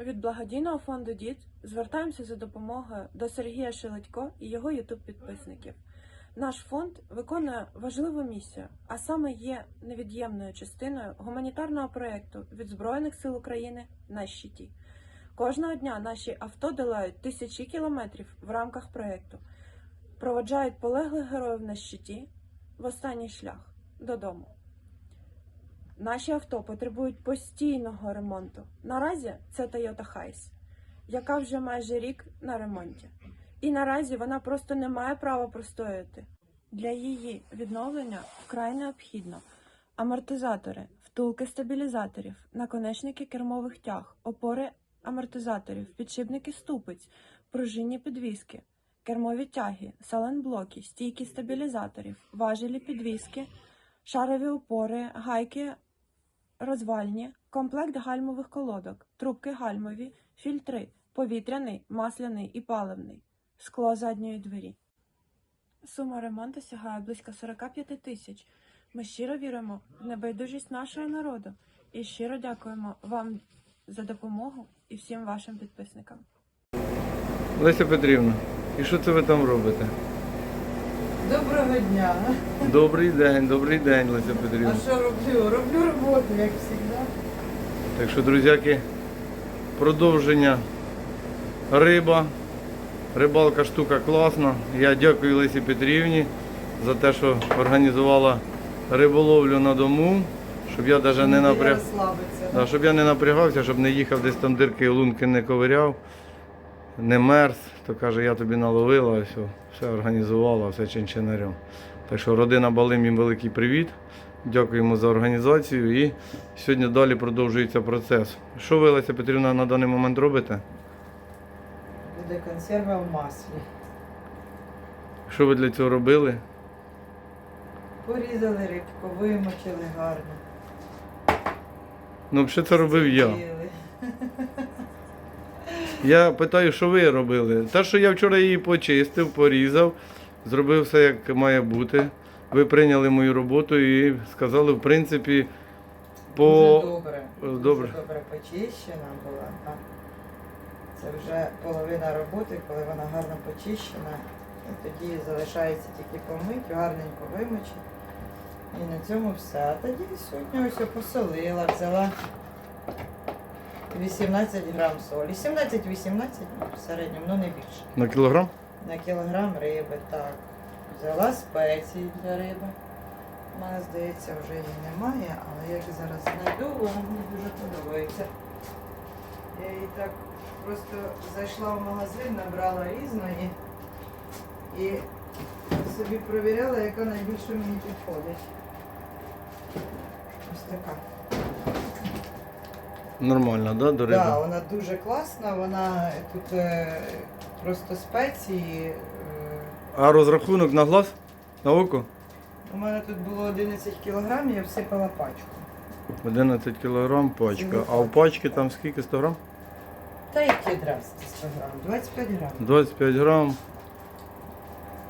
Від благодійного фонду Дід звертаємося за допомогою до Сергія Шеледько і його ютуб-підписників. Наш фонд виконує важливу місію, а саме є невід'ємною частиною гуманітарного проєкту від Збройних сил України на щиті. Кожного дня наші авто долають тисячі кілометрів в рамках проєкту, проводжають полеглих героїв на щиті в останній шлях додому. Наші авто потребують постійного ремонту. Наразі це Toyota Hiace, яка вже майже рік на ремонті. І наразі вона просто не має права простояти. Для її відновлення вкрай необхідно амортизатори, втулки стабілізаторів, наконечники кермових тяг, опори амортизаторів, підшипники ступиць, пружинні підвіски, кермові тяги, саленблоки, стійки стабілізаторів, важелі підвіски, шарові опори, гайки розвальні, комплект гальмових колодок, трубки гальмові, фільтри, повітряний, масляний і паливний, скло задньої двері. Сума ремонту сягає близько 45 тисяч. Ми щиро віримо в небайдужість нашого народу і щиро дякуємо вам за допомогу і всім вашим підписникам. Леся Петрівна, і що це ви там робите? Доброго дня. Добрий день, добрий день, Леся Петрівна. А що роблю? Роблю роботу, як завжди. Так що, друзяки, продовження риба. Рибалка штука класна. Я дякую Лесі Петрівні за те, що організувала риболовлю на дому, щоб я навіть не розслабиться. Да, щоб я не напрягався, щоб не їхав десь там дирки лунки не ковиряв, не мерз, то каже, я тобі наловила, все, все організувала, все чинчинарем. Так що родина Балим їм великий привіт. Дякуємо за організацію і сьогодні далі продовжується процес. Що ви, Леся Петрівна, на даний момент робите? Буде консерва в маслі. Що ви для цього робили? Порізали рибку, вимочили гарно. Ну, взагалі це робив я. З'їли. Я питаю, що ви робили? Те, що я вчора її почистив, порізав, зробив все як має бути. Ви прийняли мою роботу і сказали, в принципі, по. Дуже добре. Добре. Дуже добре почищена була. Так. Це вже половина роботи, коли вона гарно почищена. І тоді залишається тільки помить, гарненько вимочити. І на цьому все. А тоді сьогодні ось я посолила, взяла 18 грам солі. 17-18 в середньому, ну не більше. На кілограм? На кілограм риби, так. Взяла спеції для риби. У мене, здається, вже її немає, але я їх зараз знайду, вона мені дуже подобається. Я її так просто зайшла в магазин, набрала різної і собі провіряла, яка найбільше мені підходить. Ось така. Нормально, да, до риби? Так, да, вона дуже класна, вона тут е, просто спеції. Е, А розрахунок на глаз? На око? у мене тут було 11 кілограмів, я всипала пачку. 11 кілограм пачка. А в пачці там скільки 100 грам? Та які здрасте 100 грам? 25 грам. 25 грам.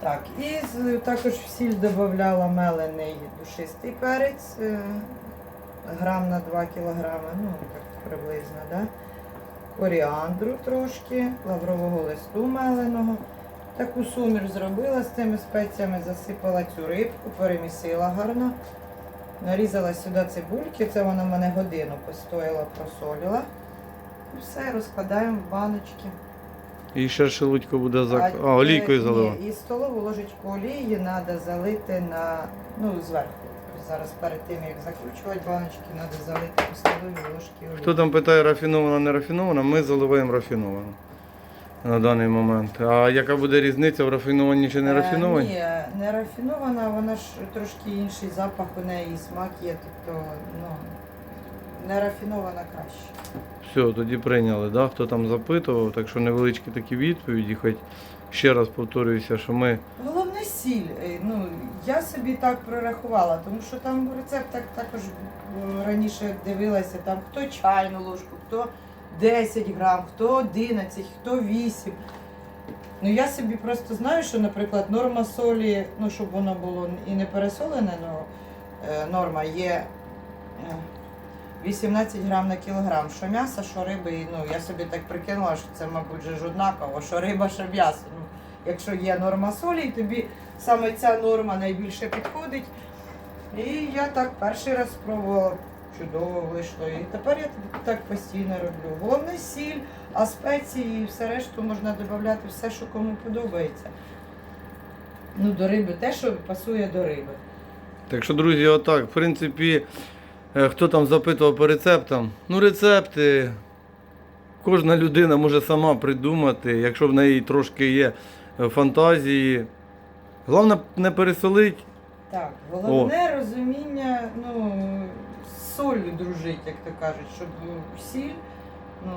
Так, і з- також в сіль додавала мелений душистий перець, е, грам на 2 кілограми, ну так приблизно, да? коріандру трошки, лаврового листу меленого. Таку суміш зробила з цими спеціями, засипала цю рибку, перемісила гарно. Нарізала сюди цибульки, це вона в мене годину постояла, просоліла. І все, розкладаємо в баночки. І ще шелудько буде за. А, А, олійкою залила. І столову ложечку олії треба залити на, ну, зверху. Зараз перед тим, як закручувати баночки, треба залити по столовій ложки олії. Хто там питає рафінована, не рафінована, ми заливаємо рафіновану на даний момент. А яка буде різниця в рафінованій чи не Е, рафінованій? Ні, не рафінована, вона ж трошки інший запах у неї і смак є, тобто, ну, не рафінована краще. Все, тоді прийняли, да? хто там запитував, так що невеличкі такі відповіді, хоч ще раз повторююся, що ми Сіль. Е, Ну, я собі так прорахувала, тому що там в рецептах також е, раніше дивилася, там хто чайну ложку, хто 10 грам, хто 11, хто 8. Ну я собі просто знаю, що, наприклад, норма солі, ну щоб воно було і не пересолене, ну, е, норма є е, 18 грам на кілограм. Що м'ясо, що риби. Ну, я собі так прикинула, що це, мабуть, ж однаково, що риба, що м'ясо. Якщо є норма солі, і тобі саме ця норма найбільше підходить. І я так перший раз спробувала, чудово вийшло. І тепер я так постійно роблю. Головне сіль, а спеції і все решту можна додати все, що кому подобається. Ну, до риби, те, що пасує до риби. Так що, друзі, отак, в принципі, е, хто там запитував по рецептам, ну рецепти кожна людина може сама придумати, якщо в неї трошки є фантазії. Головне не пересолить. Так, головне розуміння, ну, з солью дружить, як то кажуть, щоб сіль, ну,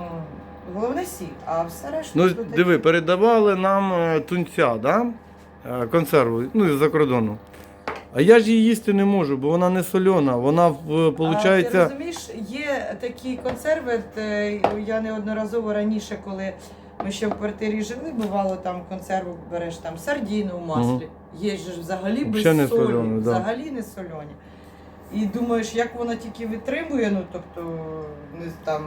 головне сіль, а все решта. Ну, диви, передавали нам е, тунця, да? Е, консерву, ну, з-за кордону. А я ж її їсти не можу, бо вона не сольона. Вона, виходить, ти розумієш, є такі консерви, от, е, я неодноразово раніше, коли ми ще в квартирі жили, бувало там консерву береш там сардіну в маслі. Є ж взагалі без Взагалі не солі, сольоні, да. взагалі не сольоні. І думаєш, як вона тільки витримує, ну тобто не, там,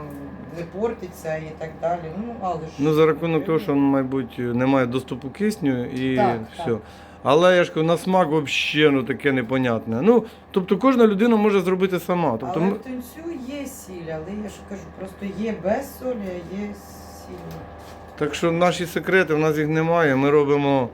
не портиться і так далі. Ну, але ж Ну, за рахунок того, що, мабуть, немає доступу кисню і Так, все. так. Але я ж кажу, на смак взагалі ну, таке непонятне. Ну, тобто кожна людина може зробити сама. Тобто, Але ми- в тунцю є сіль, але я ж кажу, просто є без солі, а є сіль. Так що наші секрети, в нас їх немає. Ми робимо.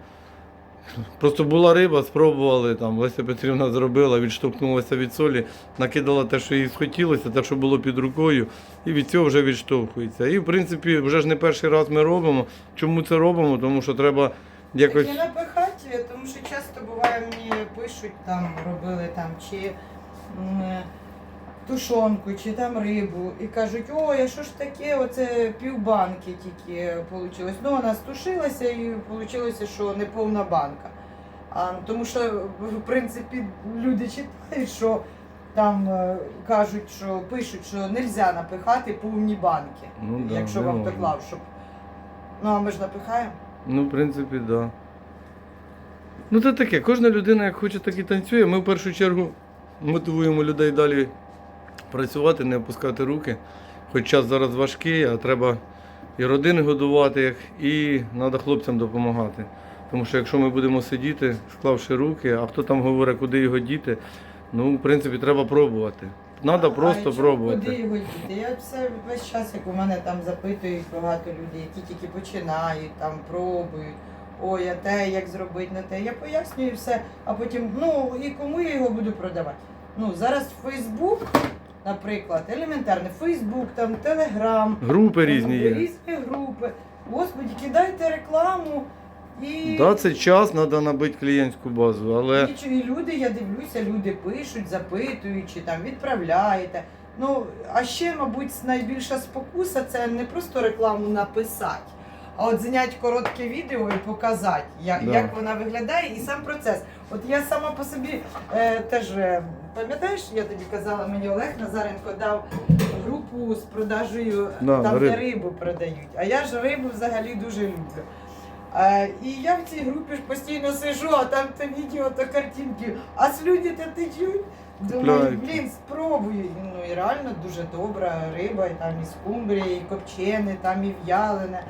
Просто була риба, спробували, там Леся Петрівна зробила, відштовхнулася від солі, накидала те, що їй схотілося, те, що було під рукою, і від цього вже відштовхується. І в принципі, вже ж не перший раз ми робимо. Чому це робимо? Тому що треба якось. Так і напихати, тому що часто буває, мені пишуть, там робили там чи тушонку, чи там рибу, і кажуть, ой, а що ж таке, оце півбанки тільки вийшло. Ну, вона стушилася і вийшло, що не повна банка. А, тому що, в принципі, люди читають, що там е, кажуть, що пишуть, що не можна напихати повні банки, Ну, да, якщо не вам можна. доклав, щоб. Ну, а ми ж напихаємо. Ну, в принципі, так. Да. Ну, це таке, кожна людина, як хоче, так і танцює. Ми в першу чергу мотивуємо людей далі працювати, не опускати руки. Хоч час зараз важкий, а треба і родини годувати, і треба хлопцям допомагати. Тому що якщо ми будемо сидіти, склавши руки, а хто там говорить, куди його діти, ну, в принципі, треба пробувати. Треба просто а пробувати. Куди його діти? Я все весь час, як у мене там запитують багато людей, які тільки починають, там пробують. Ой, а те, як зробити на те. Я пояснюю все, а потім, ну і кому я його буду продавати? Ну, зараз Фейсбук, наприклад, елементарно, Фейсбук, там Телеграм, Групи різні є. різні групи. Господі, кидайте рекламу і. Да, це час, треба набити клієнтську базу, але. Нічого, і люди, я дивлюся, люди пишуть, запитують, чи там відправляєте. Ну, а ще, мабуть, найбільша спокуса це не просто рекламу написати, а от зняти коротке відео і показати, як, Да. як вона виглядає, і сам процес. От я сама по собі е, теж е, пам'ятаєш, я тобі казала, мені Олег Назаренко дав групу з продажею Да, там, риб. де рибу продають. А я ж рибу взагалі дуже люблю. А, і я в цій групі ж постійно сижу, а там то відео, то картинки, а слюді то течуть. Думаю, Купляють. блін, спробую. Ну і реально дуже добра риба, і там і скумбрія, і копчене, там і в'ялене.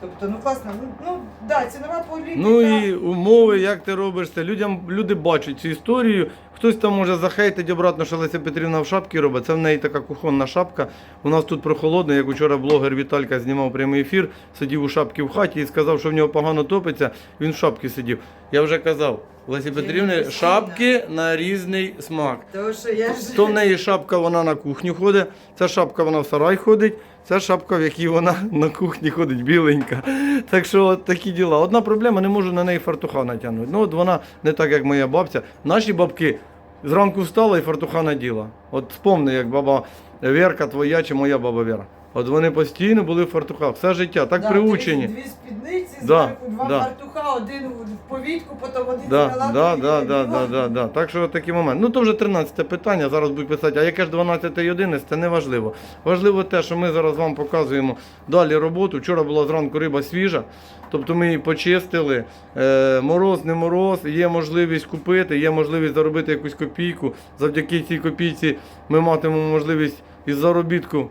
Тобто, ну класно, ну, ну да, цінова політика. Ну і умови, як ти робиш це. Людям люди бачать цю історію. Хтось там може захейтить обратно, що Леся Петрівна в шапці робить. Це в неї така кухонна шапка. У нас тут прохолодно, як учора блогер Віталька знімав прямий ефір, сидів у шапці в хаті і сказав, що в нього погано топиться. Він в шапці сидів. Я вже казав, Лесі Петрівни шапки на різний смак. Тому що я ж То в неї шапка, вона на кухню ходить, ця шапка вона в сарай ходить, ця шапка, в якій вона на кухні ходить, біленька. Так що от такі діла. Одна проблема, не можу на неї фартуха натягнути. Ну от вона не так, як моя бабця. Наші бабки зранку встала і фартуха наділа. От спомни, як баба Верка твоя чи моя баба Вера. От вони постійно були в фартухах, все життя, так Да, приучені. Дві, спідниці, Да, зверху два да. фартуха, один в повітку, потім один Да, зняла, да, да, да, да, да, да. Так що такий момент. Ну то вже 13 питання. Зараз будуть писати, а яке ж 12 і 11, це не важливо. Важливо те, що ми зараз вам показуємо далі роботу. Вчора була зранку риба свіжа, тобто ми її почистили. Е, мороз, не мороз, є можливість купити, є можливість заробити якусь копійку. Завдяки цій копійці ми матимемо можливість із заробітку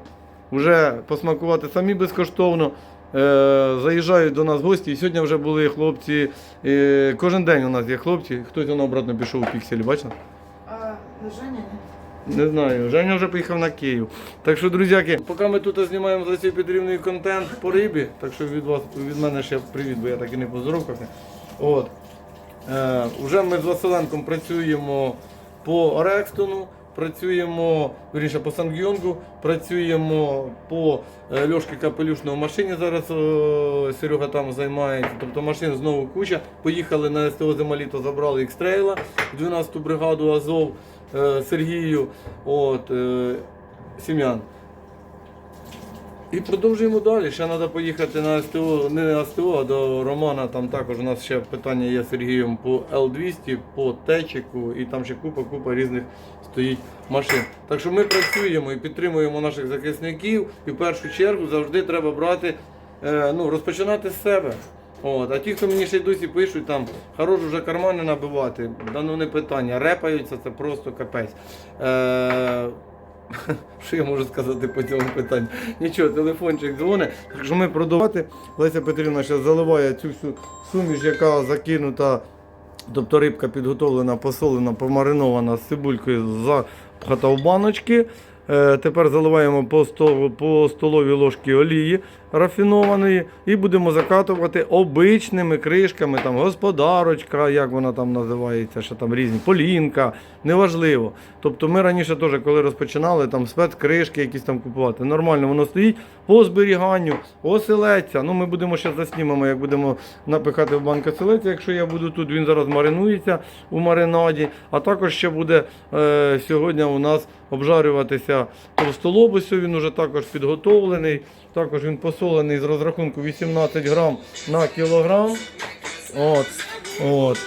вже посмакувати самі безкоштовно. Е, заїжджають до нас гості. І сьогодні вже були хлопці. Е, кожен день у нас є хлопці. Хтось воно обратно пішов у пікселі, бачите? Женя, ні? Не знаю. Женя вже поїхав на Київ. Так що, друзяки, поки ми тут знімаємо за цією Петрівною контент по рибі, так що від вас, від мене ще привіт, бо я так і не поздоровкав. От. Е, вже ми з Василенком працюємо по Орекстону, працюємо вірніше, по Сангйонгу, працюємо по е, Льошки Капелюшного машині. Зараз е, Серега там займається. Тобто машин знову куча. Поїхали на СТО Зималіто, забрали екстрейла, 12-ту бригаду Азов е, Сергію. От, Сім'ян. І продовжуємо далі. Ще треба поїхати на СТО, не на СТО, а до Романа. Там також у нас ще питання є з Сергієм по Л200, по Течику, і там ще купа-купа різних стоїть машин. Так що ми працюємо і підтримуємо наших захисників. І в першу чергу завжди треба брати, е, ну, розпочинати з себе. От. А ті, хто мені ще й досі пишуть, там хорош вже кармани набивати, да ну не питання, репаються, це просто капець. Е, що я можу сказати по цьому питанню? Нічого, телефончик дзвонить. Так що ми продовжувати. Леся Петрівна ще заливає цю всю суміш, яка закинута, тобто рибка підготовлена, посолена, помаринована з цибулькою, запхата в баночки. Е, Тепер заливаємо по, по столовій ложці олії рафінованої і будемо закатувати обичними кришками, там господарочка, як вона там називається, що там різні, полінка, неважливо. Тобто ми раніше теж, коли розпочинали, там спецкришки якісь там купувати, нормально воно стоїть по зберіганню, оселеця. Ну ми будемо ще заснімемо, як будемо напихати в банк оселеця, якщо я буду тут, він зараз маринується у маринаді. А також ще буде е, сьогодні у нас обжарюватися товстолобусю, він уже також підготовлений. Також він посолений з розрахунку 18 грам на кілограм. От, от.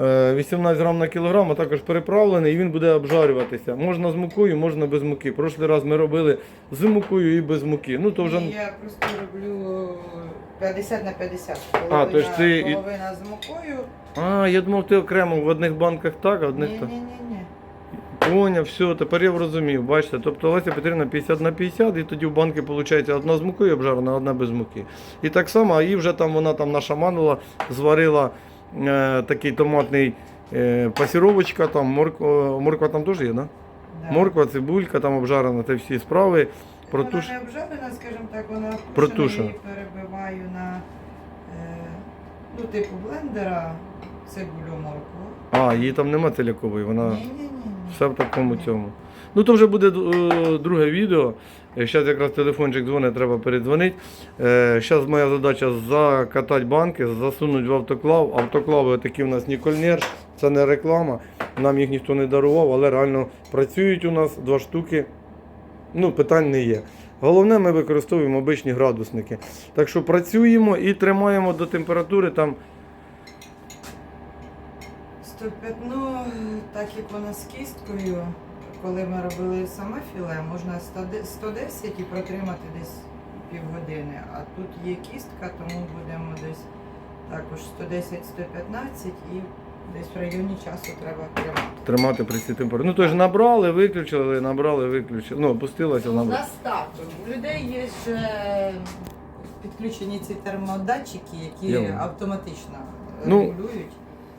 Е, 18 грам на кілограм, а також переправлений, і він буде обжарюватися. Можна з мукою, можна без муки. Прошлий раз ми робили з мукою і без муки. Ну то вже Я просто роблю 50 на 50. А, то ж ти половина з мукою. а, я думав, ти окремо в одних банках так, а в Ні, одних так. ні, ні, ні. Поняв, все, тепер я зрозумів. Бачите, тобто Леся Петрівна 50 на 50, і тоді в банки виходить одна з мукою обжарена, одна без муки. І так само, а її вже там вона там нашаманила, зварила е, такий томатний е, пасіровочка, там морква, морква там теж є, да? Да. Морква, цибулька, там обжарена, це всі справи. Протуш... Вона не обжарена, скажімо так, вона протушена. її перебиваю на е, ну, типу блендера, цибулю моркву. А, її там нема цілякової, вона ні, ні. Все в такому цьому. Ну то вже буде е, друге відео. Зараз якраз телефончик дзвонить, треба передзвонити. Зараз моя задача закатати банки, засунути в автоклав. Автоклави такі в нас Нікольнер, це не реклама. Нам їх ніхто не дарував, але реально працюють у нас два штуки. Ну, питань не є. Головне, ми використовуємо обичні градусники. Так що працюємо і тримаємо до температури там 105, ну, так як вона з кісткою, коли ми робили саме філе, можна 100 110 і протримати десь півгодини. А тут є кістка, тому будемо десь також 110-115 і десь в районі часу треба тримати. тримати при цій температурі. Ну, тож набрали, виключили, набрали, виключили. Ну, опустилося, У набрали. нас так, у людей є ще підключені ці термодатчики, які Я- автоматично Ну. регулюють.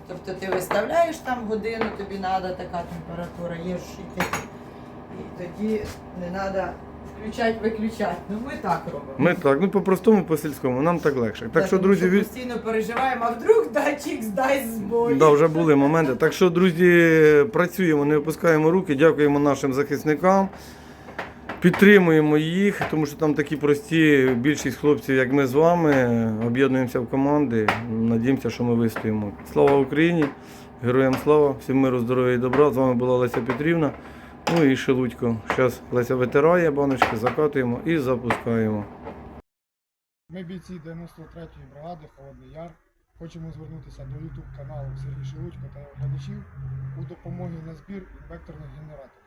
Тобто ти виставляєш там годину, тобі треба така температура, є ж і тоді не треба включати, виключати. Ну ми так робимо. Ми так, ну по-простому, по-сільському, нам так легше. Так що, тому друзі, від... постійно переживаємо, а вдруг датчик здасть збой. да, вже були моменти. Так що, друзі, працюємо, не опускаємо руки, дякуємо нашим захисникам. Підтримуємо їх, тому що там такі прості, більшість хлопців, як ми з вами, об'єднуємося в команди. Надіємося, що ми вистоїмо. Слава Україні! Героям слава, всім миру, здоров'я і добра. З вами була Леся Петрівна. Ну і шелудько. Зараз Леся витирає баночки, закатуємо і запускаємо. Ми бійці 93-ї бригади Холодний Яр. Хочемо звернутися до YouTube каналу Сергій Шелудько та його глядачів у допомогі на збір інвекторних генераторів.